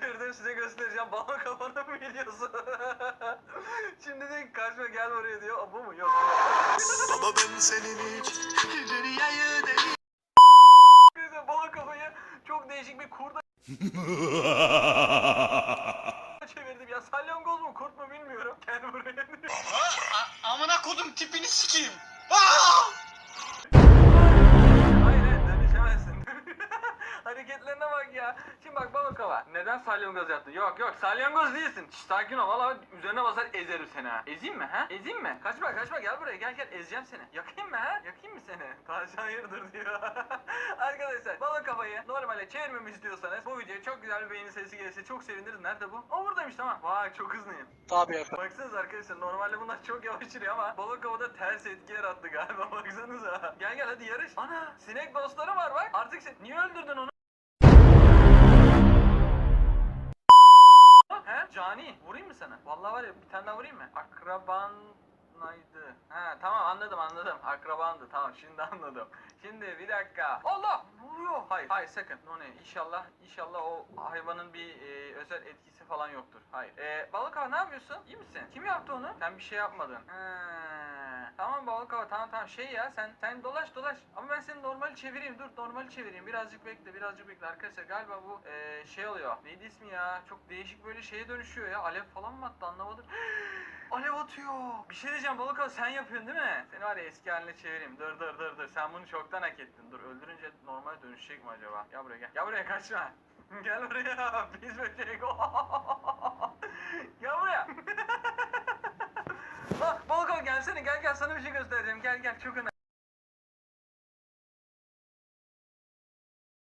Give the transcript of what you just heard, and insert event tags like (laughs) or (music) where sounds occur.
çevirdim size göstereceğim balon kafanın videosu. (laughs) Şimdi diyor ki kaçma gel buraya diyor. O bu mu? Yok. Ama ben senin için dünyayı değil. Neyse balon kafayı çok değişik bir kurda (laughs) çevirdim ya. Salyangoz mu kurt mu bilmiyorum. Gel buraya diyor. Amına kodum tipini sikeyim. Hayır Hareketlerine bak ya. Şimdi bak balon kafa. Neden salyangoz yaptın? Yok yok salyangoz değilsin. Şş, sakin ol valla üzerine basar ezerim seni ha. Ezeyim mi ha? Ezeyim mi? Kaçma kaçma gel buraya gel gel ezeceğim seni. Yakayım mı ha? Yakayım mı seni? (laughs) Taşan hayırdır diyor. (laughs) Arkadaşlar balon kafayı normale çevirmemi istiyorsanız bu videoya çok güzel bir beğeni sayısı gelirse çok seviniriz. Nerede bu? O buradaymış tamam. Vay çok hızlıyım. Tabii efendim. Baksanıza arkadaşlar normalde bunlar çok yavaş yürüyor ama balık havada ters etki yarattı galiba (laughs) baksanıza. Gel gel hadi yarış. Ana sinek dostları var bak. Artık sen niye öldürdün onu? He? Cani vurayım mı sana? Vallahi var ya bir tane daha vurayım mı? Akraban Naydı. Ha tamam anladım anladım. Akrabandı tamam şimdi (laughs) anladım. Şimdi bir dakika. Allah! Vuruyor. Hayır hayır sakın. No ne? İnşallah inşallah o hayvanın bir e, özel etkisi falan yoktur. Hayır. E, balık hava ne yapıyorsun? İyi misin? Kim yaptı onu? Sen bir şey yapmadın. Ha. Tamam balık hava tamam tamam şey ya sen sen dolaş dolaş. Ama ben seni normal çevireyim. Dur normal çevireyim. Birazcık bekle birazcık bekle arkadaşlar. Galiba bu e, şey oluyor. Neydi ismi ya? Çok değişik böyle şeye dönüşüyor ya. Alev falan mı attı anlamadım. (gasps) Alev atıyor. Bir şey diyeceğim balık hava sen yapıyorsun değil mi? Seni var ya eski haline çevireyim. Dur dur dur dur. Sen bunu çoktan hak ettin. Dur öldürünce normal dönüşecek mi acaba? Gel buraya gel. Gel buraya kaçma. (laughs) gel buraya. (laughs) Pis böcek. (laughs) gel buraya. Ah, balık gelsene gel gel sana bir şey göstereceğim. Gel gel çok önemli.